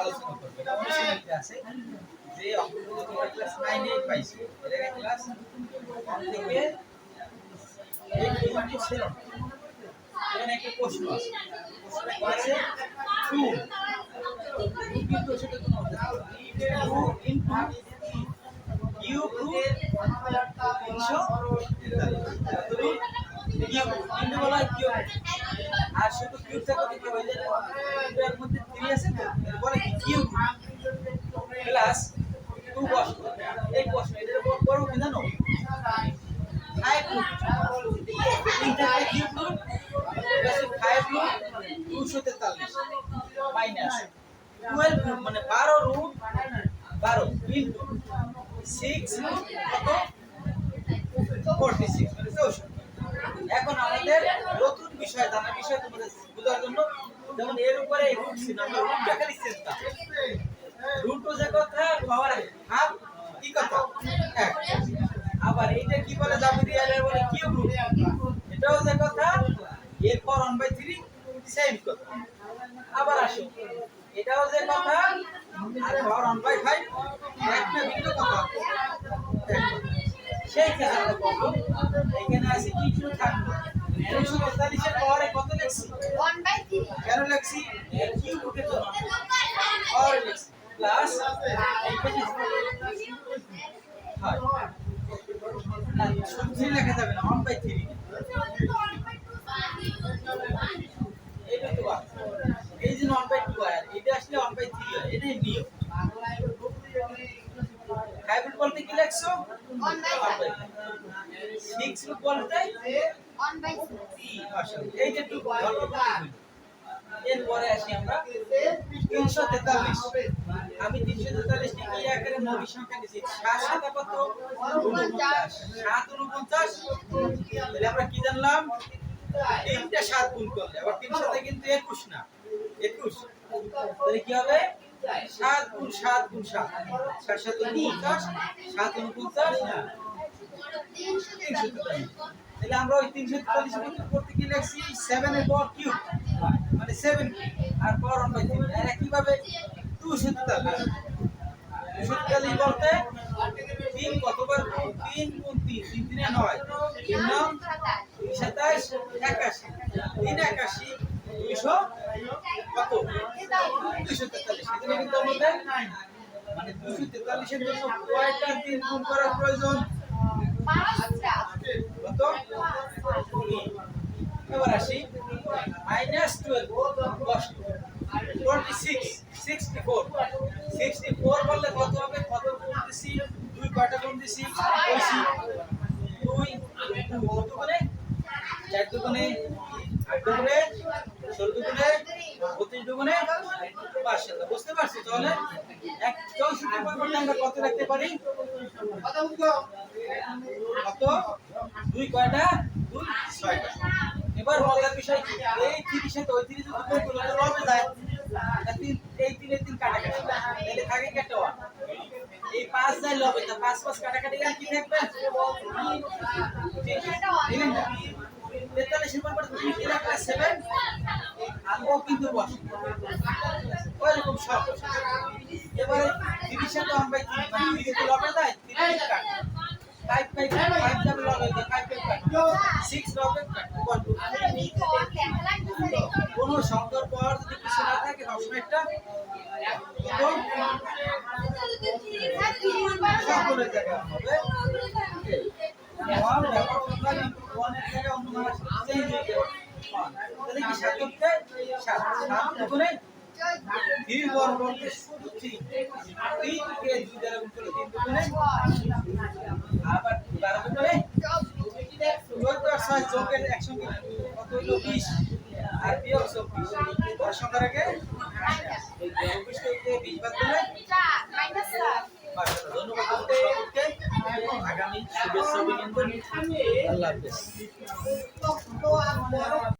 আলোচনা করবে যে অঙ্কগুলো তোমরা ক্লাস নাইনে পাইছো এটা এখানে একটা প্রশ্ন আছে। আছে? টু কিন্তু সেটা কোনো টু বলা কিউব আর শুধু কিউব থাকলে কি হয়ে এর মধ্যে থ্রি আছে তো? এরপরে কি? কিউব প্লাস মানে বারো রুট বারো সিক্স মানে এখন আমাদের নতুন বিষয় জানা বিষয় তোমাদের বোঝার জন্য, যেমন এর উপরে রুট ছিল, আমরা রুটটা খালি যে কথা কি কথা? আবার এইটা কি বলে জামিরিয়াল বলে কিউব এটাও যে কথা, এরপর 1 বাই 3 সেম কথা। আবার আসো। এটাও যে কথা আর 1 বাই 5 একটা ভিন্ন কথা। সেই ক্ষেত্রে আমরা এখানে আছে কি কি থাকবে? পরে কত লিখছি? কেন লিখছি? কিউ রুটের জন্য আর লিখছি। প্লাস না সবজি লেখা যাবে না। ওয়ান বাই থ্রি এটা তো বাদ। এই যে ওয়ান বাই টু আর এটা আসলে ওয়ান বাই থ্রি হয় এটাই নিয়ম হাইব্রিড বলতে কি লিখছো? সিক্স রুট বলতে এই যে টু এরপরে আসি আমরা। তিনশো তেতাল্লিশ। আমি তিনশো তেতাল্লিশ কে কি আকারে মৌলিক সংখ্যা নিয়েছি সাত সাত কত? সাত উনপঞ্চাশ। তাহলে আমরা কি জানলাম? তিনটা সাত গুণ করলে। আবার তিন সাথে কিন্তু একুশ না। একুশ। তাহলে কি হবে? সাত গুণ সাত গুণ সাত। সাত সাত সাত উনপঞ্চাশ তিনশো তাহলে আমরা ওই তিনশো তেতাল্লিশ মধ্যে করতে কি লিখছি সেভেন এর পর কিউব মানে সেভেন আর পর ওয়ান একইভাবে দুশো তেতাল্লিশ। দুশো বলতে তিন কতবার? তিন গুণ তিন। তিন তিনে নয়। তিন নং সাতাশ, একাশি। তিন একাশি, দুইশো মানে দুইশো তেতাল্লিশের জন্য কয়টা তিন গুণ প্রয়োজন কত এবার আসি minus twelve twenty six sixty four sixty four বললে কত হবে কত গুণ দিছি দুই কয়টা গুণ দিছি দুই কত করে চার দুগুণে আট দুগুণে ষোলো দুগুণে বত্রিশ দুগুণে পাঁচশো বুঝতে পারছি। তাহলে এক চৌষট্টি পরিবর্তে আমরা কত রাখতে পারি? কত? দুই কয়টা? দুই? ছয়টা। এবার মজার বিষয় কি? এই তিরিশে তো, ওই তিরিশ যদি গুণ করলে তো লবে যায়। তিন, এই তিনের তিন কাটাকাটি। তাহলে থাকে কেটে এই পাঁচ যায় লবে তা পাঁচ পাঁচ কাটাকাটি গেলে কি থাকবে? তেতাল্লিশের পর তুমি কি রাখলে সেভেন আর ও কিন্তু বস। এবারে তিরিশে কাট ফাইভ ফাইভ ফাইভ যাবে লবে ফাইভ ফাইভ সিক্স লবে কোনো শব্দের পর যদি কিছু না থাকে জায়গায় হবে। সাত সাত। সাত দুগুণে তিন বর্গ বলতে শুধু তিন তিন কে দুই দ্বারা গুণ করলে আবার বারো দুগুণে চোদ্দ আর ছয় যোগের একসঙ্গে কত আর চব্বিশ দশ সংখ্যার আগে চব্বিশ থেকে বিশ আগামী শুভেচ্ছা অভিনন্দন আল্লাহ